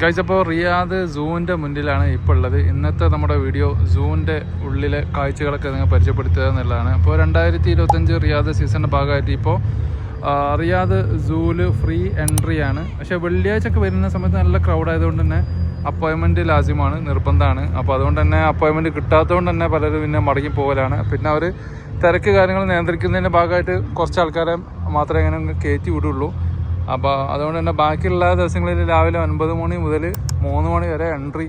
കഴിച്ചപ്പോൾ റിയാദ് സൂവിന്റെ മുന്നിലാണ് ഇപ്പോൾ ഉള്ളത്. ഇന്നത്തെ നമ്മുടെ വീഡിയോ സൂവിന്റെ ഉള്ളിലെ കാഴ്ചകളൊക്കെ നിങ്ങൾ പരിചയപ്പെടുത്തുക എന്നുള്ളതാണ്. അപ്പോൾ രണ്ടായിരത്തി ഇരുപത്തഞ്ച് റിയാദ് സീസണിന്റെ ഭാഗമായിട്ട് ഇപ്പോൾ റിയാദ് സൂവിൽ ഫ്രീ എൻട്രി ആണ്. പക്ഷേ വെള്ളിയാഴ്ച ഒക്കെ വരുന്ന സമയത്ത് നല്ല ക്രൗഡ് ആയതുകൊണ്ട് തന്നെ അപ്പോയിൻമെന്റ് ലാസ്യമാണ് നിർബന്ധമാണ്. അപ്പോൾ അതുകൊണ്ട് തന്നെ അപ്പോയിൻമെന്റ് കിട്ടാത്തതുകൊണ്ട് തന്നെ പലരും പിന്നെ മടങ്ങി പോകലാണ്. പിന്നെ അവർ തിരക്ക് കാര്യങ്ങൾ നിയന്ത്രിക്കുന്നതിന്റെ ഭാഗമായിട്ട് കുറച്ച് ആൾക്കാരെ മാത്രമേ അങ്ങനെ കയറ്റി വിടുള്ളൂ. അപ്പോൾ അതുകൊണ്ട് തന്നെ ബാക്കിയുള്ള ദിവസങ്ങളിൽ രാവിലെ ഒൻപത് മണി മുതൽ മൂന്ന് മണി വരെ എൻട്രി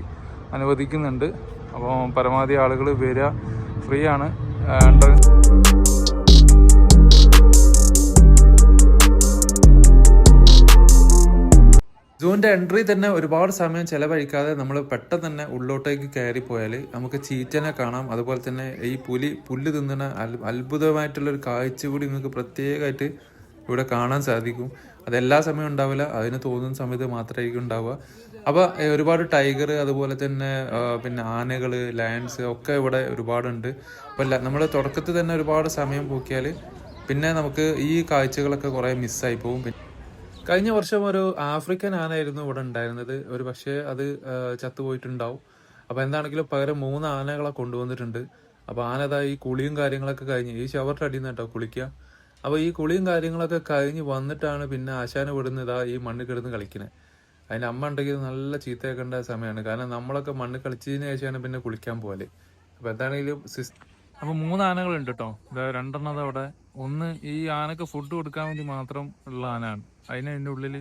അനുവദിക്കുന്നുണ്ട്. അപ്പോൾ പരമാവധി ആളുകൾ വരിക ഫ്രീ ആണ് എൻട്രി സൂവിന്റെ എൻട്രി തന്നെ ഒരുപാട് സമയം ചിലവഴിക്കാതെ നമ്മൾ പെട്ടെന്ന് തന്നെ ഉള്ളോട്ടേക്ക് കയറി പോയാൽ നമുക്ക് ചീറ്റനെ കാണാം. അതുപോലെ തന്നെ ഈ പുലി പുല്ല് തിന്നുന്ന അത്ഭുതമായിട്ടുള്ളൊരു കാഴ്ച കൂടി നിങ്ങൾക്ക് പ്രത്യേകമായിട്ട് ഇവിടെ കാണാൻ സാധിക്കും. അത് സമയം ഉണ്ടാവില്ല. അതിന് തോന്നുന്ന സമയത്ത് മാത്രമായിരിക്കും ഉണ്ടാവുക. അപ്പോൾ ഒരുപാട് ടൈഗർ അതുപോലെ തന്നെ പിന്നെ ആനകൾ ലയൺസ് ഒക്കെ ഇവിടെ ഒരുപാടുണ്ട്. അപ്പോൾ നമ്മൾ തുടക്കത്തിൽ തന്നെ ഒരുപാട് സമയം പോക്കിയാൽ പിന്നെ നമുക്ക് ഈ കാഴ്ചകളൊക്കെ കുറേ മിസ്സായി പോകും. കഴിഞ്ഞ വർഷം ഒരു ആഫ്രിക്കൻ ആനയായിരുന്നു ഇവിടെ ഉണ്ടായിരുന്നത്. ഒരു പക്ഷേ അത് ചത്തുപോയിട്ടുണ്ടാവും. അപ്പൊ എന്താണെങ്കിലും പകരം മൂന്ന് ആനകളെ കൊണ്ടുവന്നിട്ടുണ്ട്. അപ്പൊ ആനതായി കുളിയും കാര്യങ്ങളൊക്കെ കഴിഞ്ഞ് ഈ ഷവറിന്റെ അടിയിൽ നിന്ന് കേട്ടോ കുളിക്കുക അപ്പൊ ഈ കുളിയും കാര്യങ്ങളൊക്കെ കഴിഞ്ഞ് വന്നിട്ടാണ് പിന്നെ ആശാന വിടുന്നതാ ഈ മണ്ണിൽ കിടന്ന് കളിക്കുന്നത് അതിന് അമ്മ ഉണ്ടെങ്കിൽ നല്ല കണ്ട സമയമാണ് കാരണം നമ്മളൊക്കെ മണ്ണ് കളിച്ചതിന് ശേഷമാണ് പിന്നെ കുളിക്കാൻ പോലെ അപ്പൊ എന്താണെങ്കിലും അപ്പൊ മൂന്ന് ആനകളുണ്ട് കേട്ടോ. രണ്ടെണ്ണം അവിടെ. ഒന്ന് ഈ ആനക്ക് ഫുഡ് കൊടുക്കാൻ വേണ്ടി മാത്രം ഉള്ള ആനയാണ്. അതിന് അതിന്റെ ഉള്ളിൽ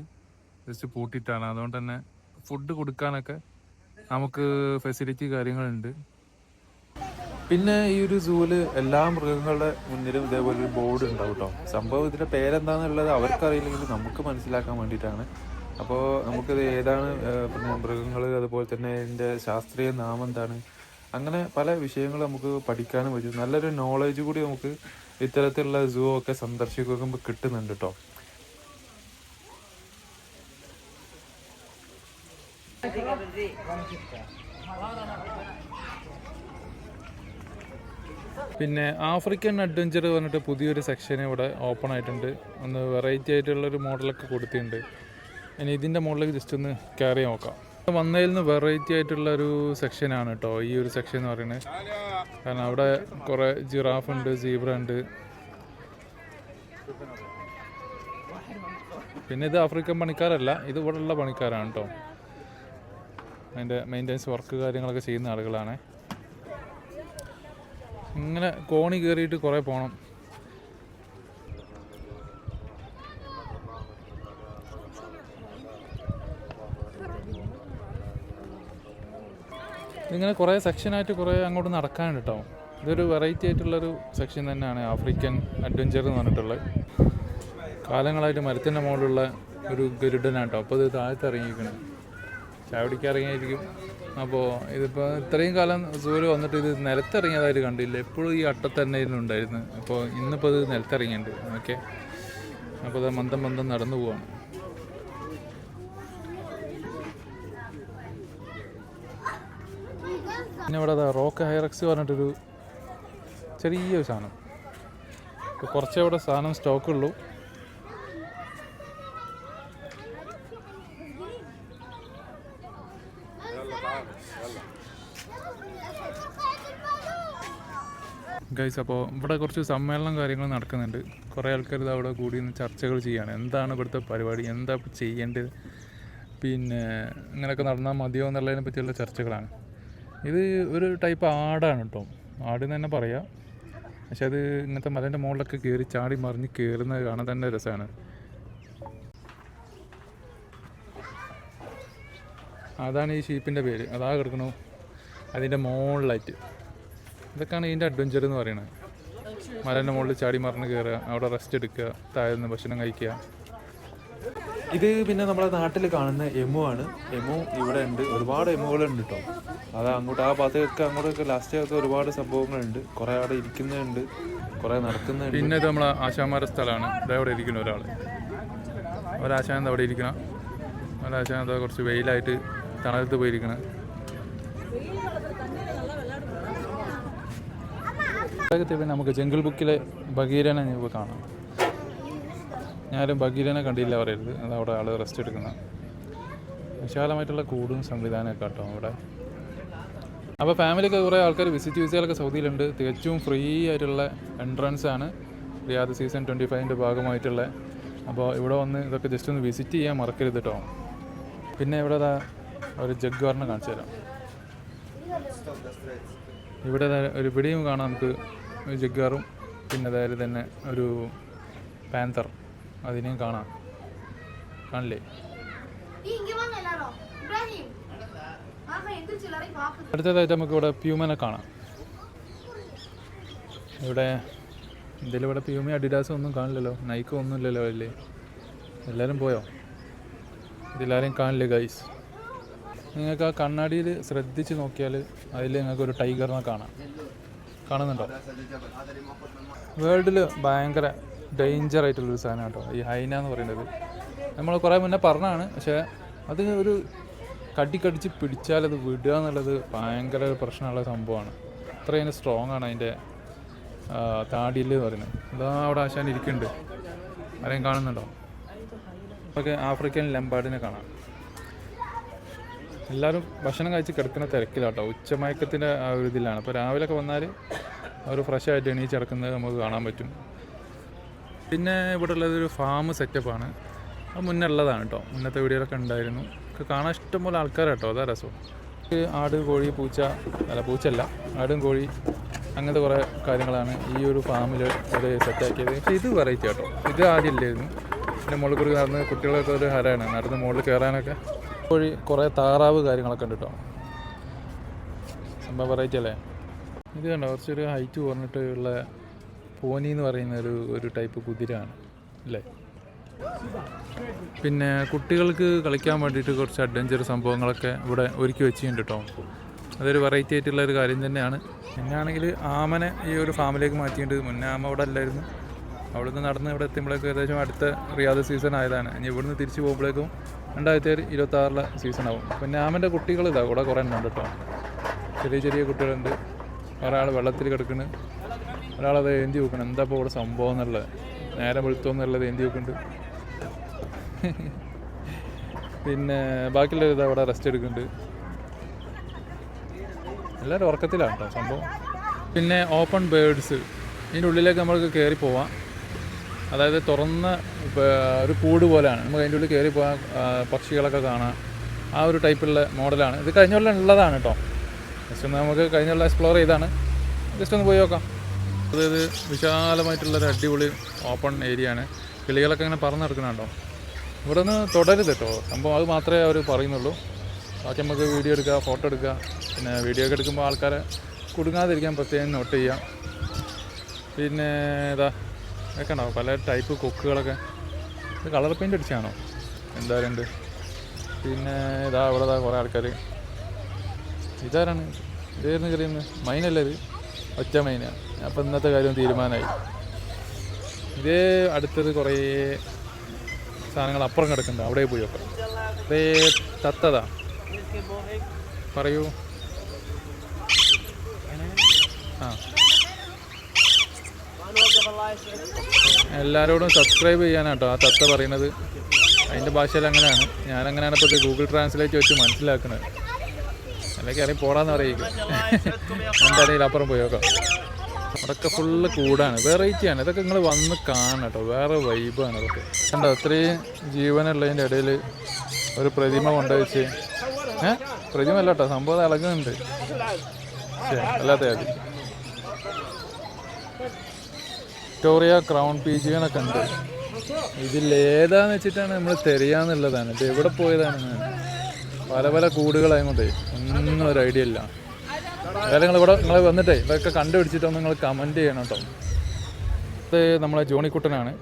ജസ്റ്റ് പൂട്ടിയിട്ടാണ്. അതുകൊണ്ട് തന്നെ ഫുഡ് കൊടുക്കാനൊക്കെ നമുക്ക് ഫെസിലിറ്റി കാര്യങ്ങളുണ്ട്. പിന്നെ ഈ ഒരു സൂവിൽ എല്ലാ മൃഗങ്ങളുടെ മുന്നിലും ഇതേപോലെ ഒരു ബോർഡ് ഉണ്ടാവും കേട്ടോ സംഭവം ഇതിന്റെ പേരെന്താന്നുള്ളത് അവർക്കറിയില്ലെങ്കിൽ നമുക്ക് മനസ്സിലാക്കാൻ വേണ്ടിയിട്ടാണ്. അപ്പോൾ നമുക്കിത് ഏതാണ് പിന്നെ മൃഗങ്ങൾ അതുപോലെ തന്നെ ഇതിന്റെ ശാസ്ത്രീയ നാമം എന്താണ്? അങ്ങനെ പല വിഷയങ്ങൾ നമുക്ക് പഠിക്കാനും പറ്റും. നല്ലൊരു നോളേജ് കൂടി നമുക്ക് ഇത്തരത്തിലുള്ള സൂ ഒക്കെ സന്ദർശിക്കുമ്പോൾ കിട്ടുന്നുണ്ട് കേട്ടോ പിന്നെ ആഫ്രിക്കൻ അഡ്വഞ്ചർ പറഞ്ഞിട്ട് പുതിയൊരു സെക്ഷൻ ഇവിടെ ഓപ്പൺ ആയിട്ടുണ്ട്. ഒന്ന് വെറൈറ്റി ആയിട്ടുള്ളൊരു മോഡലൊക്കെ കൊടുത്തിട്ടുണ്ട്. ഇനി ഇതിന്റെ മോഡലേക്ക് ജസ്റ്റ് ഒന്ന് കയറി നോക്കാം. വന്നതിൽ നിന്ന് വെറൈറ്റി ആയിട്ടുള്ള ഒരു സെക്ഷനാണ് കേട്ടോ ഈ ഒരു സെക്ഷൻ എന്ന് പറയുന്നത്. കാരണം അവിടെ കുറേ ജിറാഫ് ഉണ്ട് സീബ്ര ഉണ്ട്. പിന്നെ ഇത് ആഫ്രിക്കൻ പണിക്കാരല്ല ഇത് ഇവിടെയുള്ള പണിക്കാരാണ് കേട്ടോ അതിന്റെ മെയിന്റെനൻസ് വർക്ക് കാര്യങ്ങളൊക്കെ ചെയ്യുന്ന ആളുകളാണ്. ഇങ്ങനെ കോണി കയറിയിട്ട് കുറേ പോകണം ഇങ്ങനെ കുറേ സെക്ഷനായിട്ട് കുറേ അങ്ങോട്ട് നടക്കാനുണ്ട് കേട്ടോ. ഇതൊരു വെറൈറ്റി ആയിട്ടുള്ളൊരു സെക്ഷൻ തന്നെയാണ് ആഫ്രിക്കൻ അഡ്വഞ്ചർ എന്ന് പറഞ്ഞിട്ടുള്ളത്. കാലങ്ങളായിട്ട് മരത്തിന്റെ മുകളിലുള്ള ഒരു ഗരുഡനാട്ടോ അപ്പോൾ ഇത് താഴത്ത് ഇറങ്ങിയിരിക്കണം. ഇറങ്ങിയായിരിക്കും അപ്പോൾ ഇതിപ്പോൾ ഇത്രയും കാലം സൂര്യ വന്നിട്ട് ഇത് നിലത്തിറങ്ങിയതായിട്ട് കണ്ടില്ല? എപ്പോഴും ഈ അട്ടത്ത് ഉണ്ടായിരുന്നു. ഉണ്ടായിരുന്നത് അപ്പോൾ ഇന്നിപ്പോൾ ഇത് നിലത്തിറങ്ങിയിട്ടുണ്ട്. ഓക്കെ. അപ്പോൾ അത് മന്ദം മന്ദം നടന്നു പോവാണ്. പിന്നെ ഇവിടെ അതാ റോക്ക് ഹൈറക്സ് പറഞ്ഞിട്ടൊരു ചെറിയൊരു സാധനം. ഇപ്പോൾ കുറച്ചേ ഇവിടെ സാധനം സ്റ്റോക്കുള്ളൂ ഗൈസ് അപ്പോൾ ഇവിടെ കുറച്ച് സമ്മേളനം കാര്യങ്ങൾ നടക്കുന്നുണ്ട്. കുറേ ആൾക്കാർ ഇത് അവിടെ കൂടി നിന്ന് ചർച്ചകൾ ചെയ്യാണ് എന്താണ് ഇവിടുത്തെ പരിപാടി? എന്താ ഇപ്പോൾ ചെയ്യേണ്ടത്? പിന്നെ ഇങ്ങനെയൊക്കെ നടന്നാൽ മതിയോ എന്നുള്ളതിനെ പറ്റിയുള്ള ചർച്ചകളാണ്. ഇത് ഒരു ടൈപ്പ് ആടാണ് കേട്ടോ ആട് എന്ന് തന്നെ പറയാം. പക്ഷെ അത് ഇങ്ങനത്തെ മലേന്റെ മുകളിലൊക്കെ കയറി ചാടി മറിഞ്ഞ് കയറുന്നത് കാണാൻ തന്നെ രസമാണ്. അതാണ് ഈ ഷീപ്പിന്റെ പേര്. അതാ കിടക്കണു. അതിന്റെ മുകളിലായിട്ട്. ഇതൊക്കെയാണ് ഇതിന്റെ അഡ്വഞ്ചർ എന്ന് പറയുന്നത് മലേന്റെ മുകളിൽ ചാടി മറിഞ്ഞ് കയറുക അവിടെ റെസ്റ്റ് എടുക്കുക താഴെ നിന്ന് ഭക്ഷണം കഴിക്കുക. ഇത് പിന്നെ നമ്മുടെ നാട്ടിൽ കാണുന്ന എമു ആണ്. എമു ഇവിടെ ഉണ്ട്. ഒരുപാട് എമുകളുണ്ട് കേട്ടോ അത് അങ്ങോട്ട് ആ ഭാഗത്തൊക്കെ അങ്ങോട്ടൊക്കെ ലാസ്റ്റ് ആകത്ത് ഒരുപാട് സംഭവങ്ങളുണ്ട്. കുറേ അവിടെ ഇരിക്കുന്നുണ്ട്. കുറേ നടക്കുന്നുണ്ട്. പിന്നെ ഇത് നമ്മളെ ആശാമാരുടെ സ്ഥലമാണ്. ഇവിടെ അവിടെ ഇരിക്കുന്ന ഒരാൾ ഒരാശാന്ത അവിടെ ഇരിക്കണം? ഒരാശാന്ത കുറച്ച് വെയിലായിട്ട് തണലത്ത് പോയിരിക്കണം? പിന്നെ നമുക്ക് ജംഗിൾ ബുക്കിലെ ബഗീരനെ ഇപ്പോൾ കാണാം. ഞാനും ബഗീരനെ കണ്ടില്ല പറയരുത്. അത് അവിടെ ആൾ റെസ്റ്റ് എടുക്കുന്ന. വിശാലമായിട്ടുള്ള കൂടും സംവിധാനമൊക്കെ കേട്ടോ അവിടെ. അപ്പോൾ ഫാമിലിയൊക്കെ കുറേ ആൾക്കാർ വിസിറ്റ് വിസയിലൊക്കെ സൗദിയിലുണ്ട്. തികച്ചും ഫ്രീ ആയിട്ടുള്ള എൻട്രൻസ് ആണ്. റിയാദ് സീസൺ ട്വന്റി ഫൈവിന്റെ ഭാഗമായിട്ടുള്ള. അപ്പോൾ ഇവിടെ വന്ന് ഇതൊക്കെ ജസ്റ്റ് ഒന്ന് വിസിറ്റ് ചെയ്യാൻ മറക്കരുത് കേട്ടോ പിന്നെ ഇവിടെ ഒരു ജഗ്വാറിനെ കാണിച്ചു തരാം ഇവിടെ ഒരു പിടിയും കാണാം നമുക്ക്. ജഗ്ഗാറും പിന്നെ അതായത് തന്നെ ഒരു പാന്തർ അതിനെയും കാണാം. കാണില്ലേ? അടുത്തതായിട്ട് നമുക്ക് ഇവിടെ പ്യൂമനെ കാണാം. ഇവിടെ എന്തെങ്കിലും ഇവിടെ പ്യൂമി അഡിഡാസും ഒന്നും കാണില്ലല്ലോ. നൈക്കും ഒന്നും ഇല്ലല്ലോ അല്ലേ എല്ലാവരും പോയോ? ഇതിലാരെയും കാണില്ല ഗൈസ് നിങ്ങൾക്ക് ആ കണ്ണാടിയിൽ ശ്രദ്ധിച്ച് നോക്കിയാൽ അതിൽ നിങ്ങൾക്ക് ഒരു ടൈഗറിനെ കാണാം. കാണുന്നുണ്ടോ? വേൾഡിൽ ഭയങ്കര ഡേഞ്ചർ ആയിട്ടുള്ളൊരു സാധനം കേട്ടോ ഈ ഹൈന എന്ന് പറയുന്നത്. നമ്മൾ കുറേ മുന്നേ പറഞ്ഞാണ് പക്ഷേ അത് ഒരു കടിക്കടിച്ച് പിടിച്ചാൽ അത് വിടുക എന്നുള്ളത് ഭയങ്കര ഒരു പ്രശ്നമുള്ള സംഭവമാണ്. അത്രയും സ്ട്രോങ് ആണ് അതിന്റെ താടിയിൽ എന്ന് പറയുന്നത്. അതാ അവിടെ ആശാൻ ഇരിക്കുന്നുണ്ട്. ആരെയും കാണുന്നുണ്ടോ? ഒക്കെ ആഫ്രിക്കൻ ലംബാടിനെ കാണാം. എല്ലാവരും ഭക്ഷണം കഴിച്ച് കിടക്കുന്ന തിരക്കിലാട്ടോ. ഉച്ചമയക്കത്തിന്റെ ആ ഒരു ഇതിലാണ്. അപ്പോൾ രാവിലെ ഒക്കെ വന്നാൽ അവർ ഫ്രഷ് ആയിട്ട് എണീച്ച് കിടക്കുന്നത് നമുക്ക് കാണാൻ പറ്റും. പിന്നെ ഇവിടെ ഉള്ളത് ഒരു ഫാം സെറ്റപ്പാണ് അത് മുന്നേ ഉള്ളതാണ് കേട്ടോ മുന്നത്തെ വീഡിയോയിലൊക്കെ ഉണ്ടായിരുന്നു. കാണാൻ ഇഷ്ടംപോലെ ആൾക്കാരാണ് കേട്ടോ അതാ രസം. ആട് കോഴി പൂച്ച അല്ല പൂച്ചല്ല ആടും കോഴി അങ്ങനത്തെ കുറേ കാര്യങ്ങളാണ് ഈ ഒരു ഫാമിൽ അവർ സെറ്റാക്കിയത് പക്ഷേ ഇത് വെറൈറ്റി കേട്ടോ ഇത് ആദ്യം ഇല്ലായിരുന്നു. പിന്നെ മുകളിൽ കൂടി നടന്ന് കുട്ടികളൊക്കെ ഒരു ഹരമാണ് നടന്ന് മുകളിൽ കയറാനൊക്കെ കോഴി കുറേ താറാവ് കാര്യങ്ങളൊക്കെ ഉണ്ട് കേട്ടോ. സംഭവം വെറൈറ്റി അല്ലേ? ഇത് കണ്ടോ കുറച്ചൊരു ഹൈറ്റ് കുറഞ്ഞിട്ട് ഉള്ള പോനി എന്ന് പറയുന്ന ഒരു ഒരു ടൈപ്പ് കുതിരയാണ് അല്ലേ? പിന്നെ കുട്ടികൾക്ക് കളിക്കാൻ വേണ്ടിയിട്ട് കുറച്ച് അഡ്വഞ്ചർ സംഭവങ്ങളൊക്കെ ഇവിടെ ഒരുക്കി വെച്ചിട്ടുണ്ട് കേട്ടോ. അതൊരു വെറൈറ്റി ആയിട്ടുള്ള ഒരു കാര്യം തന്നെയാണ്. പിന്നെ ആണെങ്കിൽ ആമനെ ഈ ഒരു ഫാമിലേക്ക് മാറ്റിയിട്ട് മുന്നേ ആമ അവിടെ അല്ലായിരുന്നു. അവിടുന്ന് നടന്ന് ഇവിടെ എത്തുമ്പോഴേക്കും ഏകദേശം അടുത്ത റിയാദ് സീസൺ ആയതാണ്. ഇനി ഇവിടുന്ന് തിരിച്ചു പോകുമ്പോഴേക്കും രണ്ടായിരത്തി ഇരുപത്തി ആറിലെ സീസണാവും പിന്നെ ആമന്റെ കുട്ടികൾ ഇതാ കൂടെ കുറേ ഉണ്ട് കേട്ടോ. ചെറിയ ചെറിയ കുട്ടികളുണ്ട്. ഒരാൾ വെള്ളത്തിൽ കിടക്കുന്നു ഒരാളത് ഏന്തി വെക്കണം. എന്താ ഇപ്പോൾ ഇവിടെ സംഭവം എന്നുള്ളത്? നേരെ വെളുത്തോന്നുള്ളത് ഏന്തി വെക്കുന്നുണ്ട് പിന്നെ ബാക്കിയുള്ളവർ ഇതാ അവിടെ റെസ്റ്റ് എടുക്കുന്നുണ്ട് എല്ലാവരും ഉറക്കത്തിലാണ് കേട്ടോ സംഭവം. പിന്നെ ഓപ്പൺ ബേഡ്സ് ഇതിന്റെ ഉള്ളിലേക്ക് നമ്മൾക്ക് കയറി പോവാം. അതായത് തുറന്ന ഒരു കൂട് പോലെയാണ്. നമുക്ക് അതിന്റെ ഉള്ളിൽ കയറി പോകാൻ പക്ഷികളൊക്കെ കാണാം. ആ ഒരു ടൈപ്പുള്ള മോഡലാണ്. ഇത് കഴിഞ്ഞ കൊല്ലം ഉള്ളതാണ് കേട്ടോ ജസ്റ്റ് ഒന്ന് നമുക്ക് കഴിഞ്ഞ കൊല്ലം എക്സ്പ്ലോർ ചെയ്താണ്. ജസ്റ്റ് ഒന്ന് പോയി നോക്കാം. അതായത് വിശാലമായിട്ടുള്ളൊരു അടിപൊളി ഓപ്പൺ ഏരിയ ആണ്. കിളികളൊക്കെ ഇങ്ങനെ പറന്ന് നടക്കുന്നുണ്ടോ ഇവിടെ ഒന്ന് തുടരുത് കേട്ടോ സംഭവം അത് മാത്രമേ അവർ പറയുന്നുള്ളൂ. ബാക്കി നമുക്ക് വീഡിയോ എടുക്കുക ഫോട്ടോ എടുക്കുക പിന്നെ വീഡിയോ ഒക്കെ എടുക്കുമ്പോൾ ആൾക്കാരെ കുടുങ്ങാതിരിക്കാൻ പ്രത്യേകം നോട്ട് ചെയ്യാം. പിന്നെ ഇതാ ഇതൊക്കെ ഉണ്ടാവും. പല ടൈപ്പ് കൊക്കുകളൊക്കെ. ഇത് കളർ പെയിന്റ് അടിച്ചാണോ? എന്തായാലും ഉണ്ട് പിന്നെ ഇതാ ഇവിടെ ഇതാ കുറേ ആൾക്കാർ ഇതാരാണ്? ഇതായിരുന്നു ചെറിയ മൈനല്ലേ ഇത്? ഒറ്റ മൈന. അപ്പം ഇന്നത്തെ കാര്യം തീരുമാനമായി. ഇതേ അടുത്തത് കുറേ സാധനങ്ങൾ അപ്പുറം കിടക്കുന്നുണ്ട്. അവിടെ പോയി നോക്കാം. അതേ തത്തതാ. പറയൂ. ആ. എല്ലാവരോടും സബ്സ്ക്രൈബ് ചെയ്യാനാട്ടോ. ആ തത്ത പറയുന്നത് അതിന്റെ ഭാഷയിൽ അങ്ങനെയാണ്. ഞാൻ അങ്ങനെയാണ് ഇപ്പോൾ ഗൂഗിൾ ട്രാൻസ്ലേറ്റ് വെച്ച് മനസ്സിലാക്കുന്നത്. അല്ലെങ്കിൽ അറിയാം പോടാന്ന് പറയിക്കും. എന്തായാലും അപ്പുറം പോയി നോക്കാം. അതൊക്കെ ഫുള്ള് കൂടാണ്. വെറൈറ്റി ആണ്. ഇതൊക്കെ നിങ്ങൾ വന്ന് കാണണം കേട്ടോ. വേറെ വൈബാണ് അതൊക്കെ. കണ്ടോ? അത്രയും ജീവനുള്ളതിന്റെ ഇടയിൽ ഒരു പ്രതിമ കൊണ്ടുവച്ച് ഏ? പ്രതിമ അല്ല കേട്ടോ. സംഭവം ഇളകുന്നുണ്ട്. അല്ലാത്ത മതി വിക്ടോറിയ ക്രൗൺ പീജിയനൊക്കെ ഉണ്ട്. ഇതിലേതാന്ന് വെച്ചിട്ടാണ് നമ്മൾ തിരയാന്നുള്ളതാണ്. ഇത് എവിടെ പോയതാണ് പല പല കൂടുകളായതുകൊണ്ടേ ഒന്നും ഒരു ഐഡിയ ഇല്ല. ഏതായാലും നിങ്ങൾ ഇവിടെ നിങ്ങൾ വന്നിട്ടേ ഇതൊക്കെ കണ്ടുപിടിച്ചിട്ടൊന്ന് നിങ്ങൾ കമന്റ് ചെയ്യണം കേട്ടോ ഇത് നമ്മളെ ജോണിക്കുട്ടനാണ്.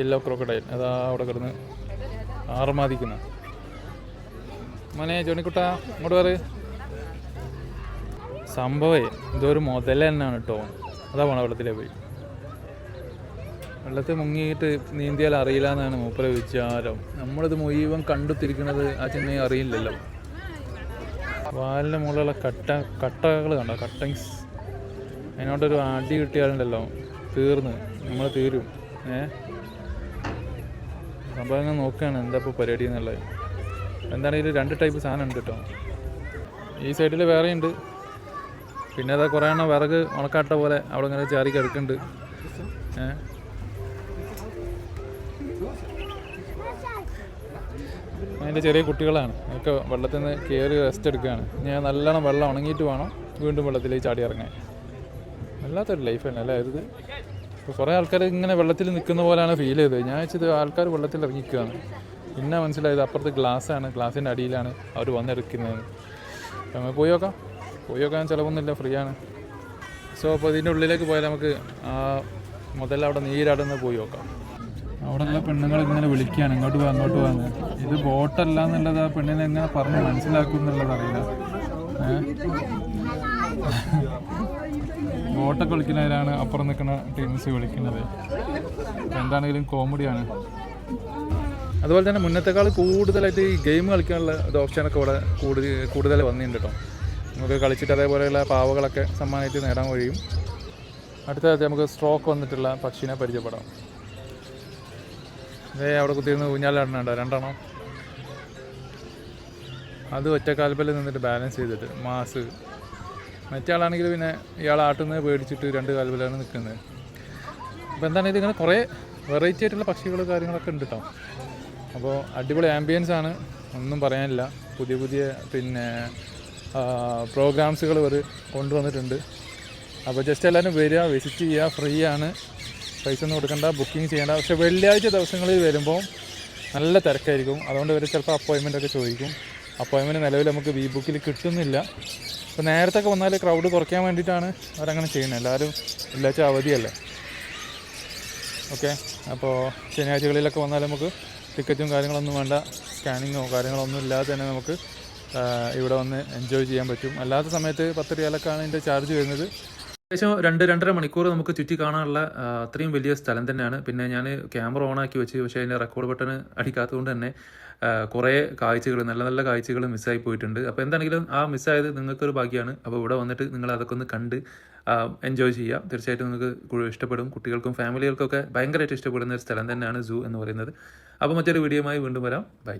യെല്ലോ ക്രോക്കഡൈൽ അതാ അവിടെ കിടന്ന് ആറുമാതിക്കുന്ന മോനെ ജോണിക്കുട്ട ഇങ്ങോട്ട് പറ സംഭവേ ഇതൊരു മുതല തന്നെയാണ് കേട്ടോ അതാ പോണ വെള്ളത്തിലേ പോയി. വെള്ളത്തിൽ മുങ്ങിയിട്ട് നീന്തിയാൽ അറിയില്ല എന്നാണ് മൂപ്പര വിചാരം. നമ്മളിത് മുഴുവൻ കണ്ടുത്തിരിക്കുന്നത് ആ ചെന്നൈ അറിയില്ലല്ലോ. വാലിന്റെ മുകളിലുള്ള കട്ട കട്ടകൾ കണ്ടോ? കട്ടിങ്സ്. അതിനോട്ടൊരു അടി കിട്ടിയാലുണ്ടല്ലോ തീർന്ന്. നമ്മൾ തീരും. ഏ? അപ്പോൾ അങ്ങനെ നോക്കുകയാണ് എന്താ ഇപ്പോൾ പരിപാടി എന്നുള്ളത്. എന്താണെങ്കിലും രണ്ട് ടൈപ്പ് സാധനം ഉണ്ട് കേട്ടോ. ഈ സൈഡിൽ വേറെ ഉണ്ട്. പിന്നെ അതാ കുറേ എണ്ണം വിറക് ഉണക്കാട്ട പോലെ അവിടെ ഇങ്ങനെ ചാരി കിടക്കുന്നുണ്ട് ഏ? അതിന്റെ ചെറിയ കുട്ടികളാണ്. ഒക്കെ വെള്ളത്തിൽ നിന്ന് കയറി റെസ്റ്റ് എടുക്കുകയാണ്. ഞാൻ നല്ലോണം വെള്ളം ഉണങ്ങിയിട്ട് വേണം വീണ്ടും വെള്ളത്തിലേക്ക് ചാടി ഇറങ്ങാൻ. വല്ലാത്തൊരു ലൈഫ് തന്നെ അല്ലേ ഇത്? ഇപ്പോൾ കുറേ ആൾക്കാർ ഇങ്ങനെ വെള്ളത്തിൽ നിൽക്കുന്ന പോലെയാണ് ഫീൽ ചെയ്തത്. ഞാൻ വെച്ചത് ആൾക്കാർ വെള്ളത്തിൽ ഇറങ്ങിക്കുകയാണ് പിന്നെ മനസ്സിലായത് അപ്പുറത്ത് ഗ്ലാസ്സാണ് ഗ്ലാസിന്റെ അടിയിലാണ് അവർ വന്നെടുക്കുന്നത്. നമ്മൾ പോയി നോക്കാം. പോയി നോക്കാൻ ചിലവൊന്നുമില്ല ഫ്രീ ആണ്. സോ അപ്പോൾ ഇതിന്റെ ഉള്ളിലേക്ക് പോയാൽ നമുക്ക് മുതൽ അവിടെ നീരാടുന്ന പോയി നോക്കാം. അവിടെയുള്ള പെണ്ണുങ്ങൾ ഇങ്ങനെ വിളിക്കുകയാണ്. ഇങ്ങോട്ട് പോകാം അങ്ങോട്ട് പോകാൻ ഇത് ബോട്ടല്ല എന്നുള്ളത് ആ പെണ്ണിനെ എങ്ങനെ പറഞ്ഞ് മനസ്സിലാക്കും എന്നുള്ളത് അറിയില്ല. ബോട്ടൊക്കെ വിളിക്കുന്നവരാണ് അപ്പുറം നിൽക്കുന്ന ടീംസ് വിളിക്കുന്നത്. എന്താണെങ്കിലും കോമഡിയാണ്. അതുപോലെ തന്നെ മുന്നത്തെക്കാൾ കൂടുതലായിട്ട് ഈ ഗെയിം കളിക്കാനുള്ള ഒരു ഓപ്ഷനൊക്കെ ഇവിടെ കൂടുതൽ കൂടുതൽ വന്നിട്ടുണ്ട് കേട്ടോ. നമുക്ക് കളിച്ചിട്ട് അതേപോലെയുള്ള പാവകളൊക്കെ സമ്മാനമായിട്ട് നേടാൻ കഴിയും. അടുത്തതായിട്ട് നമുക്ക് സ്ട്രോക്ക് വന്നിട്ടുള്ള പക്ഷിനെ പരിചയപ്പെടാം. ഇതേ അവിടെ കുത്തിയിരുന്ന് ഊഞ്ഞാലാടുന്നുണ്ടോ രണ്ടെണ്ണം. അത് ഒറ്റക്കാൽപ്പൽ നിന്നിട്ട് ബാലൻസ് ചെയ്തിട്ട് മാസ്. മറ്റേ ആളാണെങ്കിൽ പിന്നെ ഇയാൾ ആട്ടുന്നത് പേടിച്ചിട്ട് രണ്ട് കാൽപ്പലാണ് നിൽക്കുന്നത്. അപ്പോൾ എന്താണ് ഇതിങ്ങനെ കുറേ വെറൈറ്റി ആയിട്ടുള്ള പക്ഷികൾ കാര്യങ്ങളൊക്കെ ഉണ്ട് കേട്ടോ അപ്പോൾ അടിപൊളി ആംബിയൻസ് ആണ്. ഒന്നും പറയാനില്ല. പുതിയ പുതിയ പിന്നെ പ്രോഗ്രാംസുകൾ ഇവർ കൊണ്ടുവന്നിട്ടുണ്ട്. അപ്പോൾ ജസ്റ്റ് എല്ലാവരും വരിക വിസിറ്റ് ചെയ്യുക ഫ്രീ ആണ്. പൈസ ഒന്നും കൊടുക്കേണ്ട ബുക്കിംഗ് ചെയ്യേണ്ട. പക്ഷേ വെള്ളിയാഴ്ച ദിവസങ്ങളിൽ വരുമ്പോൾ നല്ല തിരക്കായിരിക്കും. അതുകൊണ്ട് ഇവർ ചിലപ്പോൾ അപ്പോയിൻമെന്റ് ഒക്കെ ചോദിക്കും. അപ്പോയിൻമെന്റ് നിലവിൽ നമുക്ക് വി ബുക്കിൽ കിട്ടുന്നില്ല. അപ്പോൾ നേരത്തെ ഒക്കെ വന്നാൽ ക്രൗഡ് കുറയ്ക്കാൻ വേണ്ടിയിട്ടാണ് അവരങ്ങനെ ചെയ്യുന്നത്. എല്ലാവരും വെള്ളിയാഴ്ച അവധിയല്ലേ? ഓക്കെ അപ്പോൾ ശനിയാഴ്ചകളിലൊക്കെ വന്നാൽ നമുക്ക് ടിക്കറ്റും കാര്യങ്ങളൊന്നും വേണ്ട. സ്കാനിങ്ങോ കാര്യങ്ങളൊന്നും ഇല്ലാതെ തന്നെ നമുക്ക് ഇവിടെ വന്ന് എൻജോയ് ചെയ്യാൻ പറ്റും. അല്ലാത്ത സമയത്ത് പത്ത് രൂപയിലൊക്കെയാണ് ഇതിന്റെ ചാർജ് വരുന്നത്. ഏകദേശം രണ്ട് രണ്ടര മണിക്കൂർ നമുക്ക് ചുറ്റി കാണാനുള്ള അത്രയും വലിയ സ്ഥലം തന്നെയാണ്. പിന്നെ ഞാൻ ക്യാമറ ഓൺ ആക്കി വെച്ച് പക്ഷേ അതിന്റെ റെക്കോർഡ് ബട്ടൺ അടിക്കാത്തതുകൊണ്ട് തന്നെ കുറേ കാഴ്ചകൾ നല്ല നല്ല കാഴ്ചകൾ മിസ്സായി പോയിട്ടുണ്ട്. അപ്പോൾ എന്താണെങ്കിലും ആ മിസ്സായത് നിങ്ങൾക്കൊരു ഭാഗ്യമാണ്. അപ്പോൾ ഇവിടെ വന്നിട്ട് നിങ്ങൾ അതൊക്കെ ഒന്ന് കണ്ട് എൻജോയ് ചെയ്യുക. തീർച്ചയായിട്ടും നിങ്ങൾക്ക് ഇഷ്ടപ്പെടും. കുട്ടികൾക്കും ഫാമിലികൾക്കൊക്കെ ഭയങ്കരമായിട്ട് ഇഷ്ടപ്പെടുന്ന ഒരു സ്ഥലം തന്നെയാണ് സൂ എന്ന് പറയുന്നത്. അപ്പോൾ മറ്റൊരു വീഡിയോയുമായി വീണ്ടും വരാം. ബൈ.